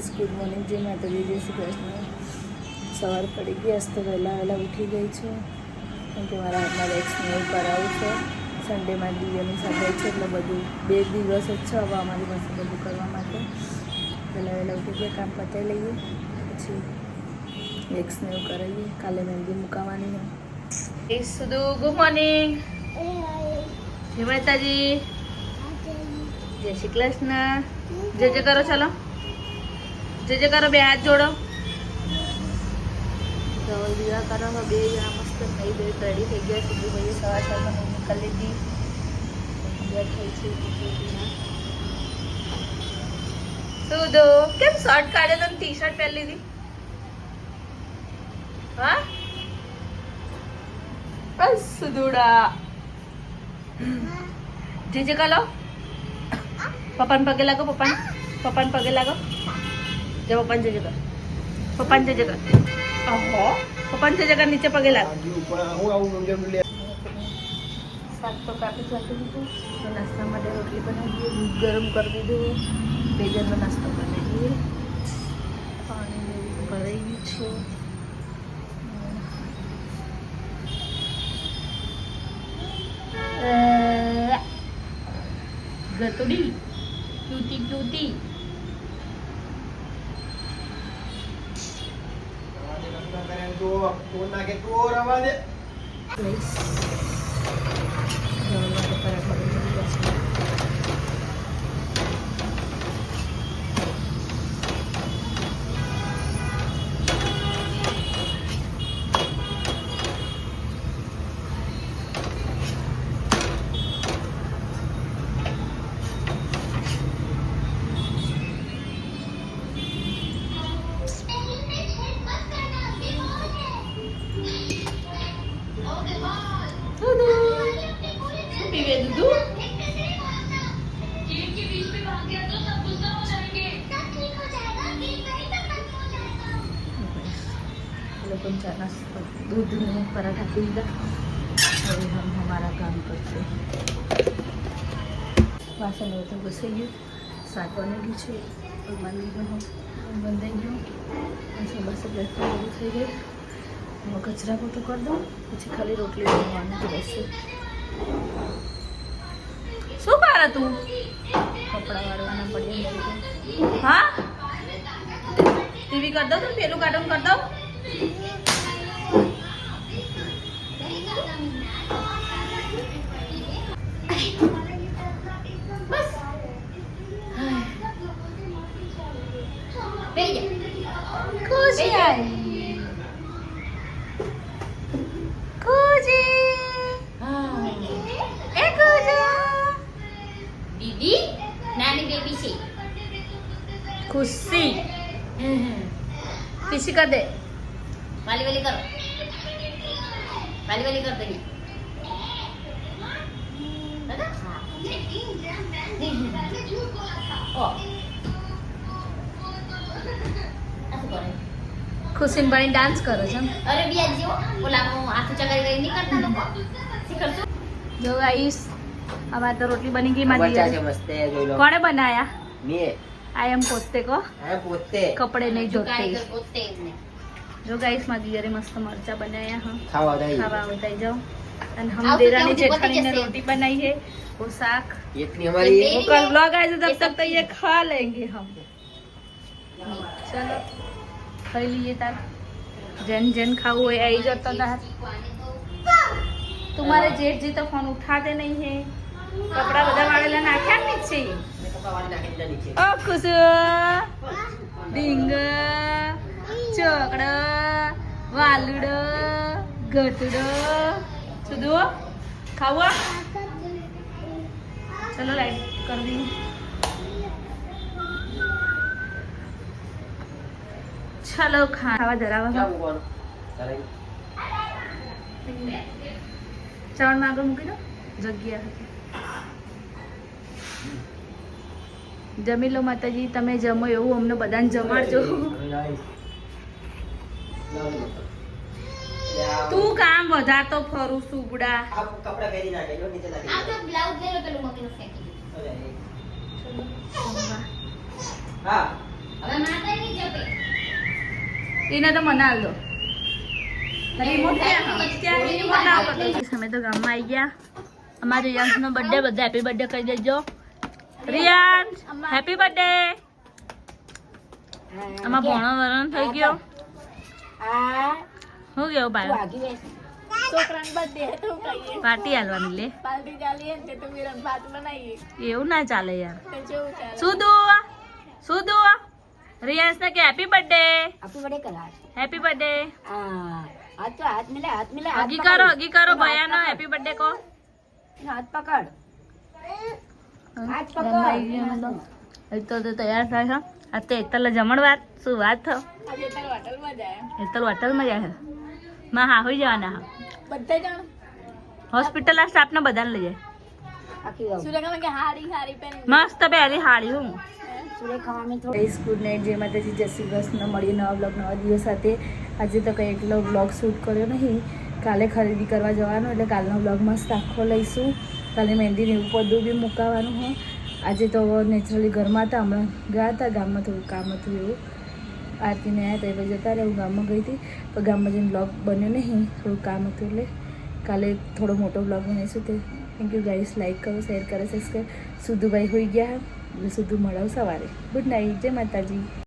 Guys good morning જય માતાજી જય શ્રી કૃષ્ણ સવાર પડી ગઈ તો વહેલા વહેલા ઉઠી ગઈ છું. કેમ કે મારા હાથમાં વેક્સને એવું કરાવું છે. સન્ડેમાં દિવ્યાની સાથે છે એટલે બધું બે દિવસ જ છે હવે અમારી પાસે બધું કરવા માટે. વહેલા વહેલા ઉઠી ગયા કામ પતાવી લઈએ. પછી વેક્સને એવું કરાવીએ. કાલે મહેંદી મુકાવાની હોય સુધુ ગુડ મોર્નિંગ જય માતાજી. જય શ્રી કૃષ્ણ. જય જય કરો ચાલો. જય જે કરો બે હાથ જોડો. તો દીવા કરો બે જણા મસ્ત થઈ ગઈ રેડી થઈ ગયા સુધી ભાઈ સવાર સવારમાં લીધી. તૈયાર થઈ છે. સુધો કેમ શર્ટ કાઢ્યો તો ટી શર્ટ પહેરી લીધી? હા? બસ સુધુડા જય જય કરો. પપ્પાને પગે લાગો પપ્પાને. પપ્પાને પગે લાગો. જો પપ્પાને જજે કર પપ્પાને જજે કર ઓહો જજે કર નીચે પગે લાગો શાક તો કાપી ચાકી દીધું તો નાસ્તા માટે રોટલી બનાવીએ દૂધ ગરમ કરી દીધું બેજરનો નાસ્તો બનાવીએ પાણી ભરાઈ ગયું છે ગતુડી ક્યુટી ક્યુટી પ્લીઝ જમવા लोग चा नाश्ता दूध में पराठा पी लिया और हम हमारा काम करते વાસણ હોય તો ઘસાઈ ગયું શાક બની ગયું છે ભગવાનનું બંધાઈ ગયું પછી બસ બેસતું બધું થઈ ગયું હવે કચરા પોતું કરી દઉં પછી ખાલી રોટલી બનાવવાનું જ રહેશે શું કરે તું કપડાં વાળવાના પડ્યા હા ટીવી કરી દઉં તો પેલું કાર્ટૂન કરી દઉં ખુશી આવી ખુશી એ વાલી વાલી કરો વાલી વાલી કર દઈએ ખુશી બની ડાન્સ કરો છો અરે બિયા જેવો ઓલામાં હાથ ઊંચા કરી નહીં કરતા લોકો. શીખરશું જો ગાઈસ અમારે તો રોટલી બની ગઈ મારી મરચાં છે દિયરે. મસ્ત એ જોઈ લો. કોણે બનાયા? મેં. આઈ એમ પોતે કો. હા પોતે. કપડે નહીં જોતે પોતે જ ને જો ગાઈસ મારી દિયરે મસ્ત મરચા બનાયા હા ખાવા દઈ ખાવા ઉતાઈ જાઓ અને હમ આવતું देरानी ત્યાં जेठानी ने સુધી પતી रोटी बनाई है वो साग इतनी हमारी ये वो कल ब्लॉग आए थे तब ये तक सब तो ये खा लेंगे हम चलो खाई लिए तार जैन जैन खाओ है आई जाता तार तुम्हारे जेठ जी तो फोन उठाते नहीं है कपड़ा બધા વાળેલા નાખ્યા ને છે ઓ ખુશ ડીંગ ચોકડ વાલુડો ઘટડો સુધો ખાવા ચલો લાઈટ કરી દઉં ચલો ખાવા ધરાવા ચરણ આગળ મૂકી દો. જગ્યા હતી. જમી લો માતાજી તમે જમો એવું અમને બધાને જમાડજો. તું કામ વધારતો ફરું સુગડા આ કપડા પહેરી નાખે જો નીચે લાગી આ તો બ્લાઉઝ લઈ લો પેલું મમ્મીનો ફેંકી હા. હવે માતા એને તો મને તો? અમે તો ગામમાં આવી ગયા. અમારે રિયાન્સનો બર્થડે બધા હેપી બર્થડે કહી દેજો. રિયાન્સ હેપી બર્થડે આમાં ભણો વરણ થઈ ગયો. શું કેવું ભાઈ? હે. પાર્ટી હાલવાની લે. એવું ના ચાલે યાર. શું દુઆ? શું દુઆ? રિયાન્સ ને કે હેપી બર્થડે આપી વડે કરા હેપી બર્થડે હા હાથ તો હાથ મિલે હાથ મિલે હગી કરો હગી કરો ભયાનો હેપી બર્થડે પકડ. હાથ પકડ. હાથ પકડ. તો તો તૈયાર થાય છે આ તો એટલા જમણ વાત શું વાત એતલ તારે હોટલમાં જાય. માં હા? હોઈ જવાના હા. બધા જણ હોસ્પિટલના સ્ટાફને બધાને લઈ જાય. મસ્ત પહેલી હાડી હું. ગુડ નાઇટ જય માતાજી જય શ્રી કૃષ્ણ. મળીએ નવા બ્લોગ નવા દિવસ સાથે. આજે તો કંઈ એકલો બ્લોગ શૂટ કર્યો નહીં. કાલે ખરીદી કરવા જવાનું એટલે કાલનો બ્લોગ મસ્ત આખો લઈશું. કાલે મહેંદીને એવું બધું બી મૂકાવાનું હોય આજે તો નેચરલી ઘરમાં હતા, હમણાં ગયા હતા ગામમાં થોડું કામ હતું એવું. આરતીને આવ્યા હતા, એ પછી જતા રહ્યા હું ગામમાં ગઈ હતી. પણ ગામમાં જઈને બ્લોગ બન્યો નહીં, થોડું કામ હતું એટલે. કાલે થોડો મોટો બ્લોગ બનાવીશું તે. થેન્ક યુ ગાઈસ લાઈક કરો શેર કરો સબસ્ક્રાઈબ સુધુભાઈ હોઈ ગયા, સુધુ મળાવ સવારે. ગુડ નાઇટ જય માતાજી.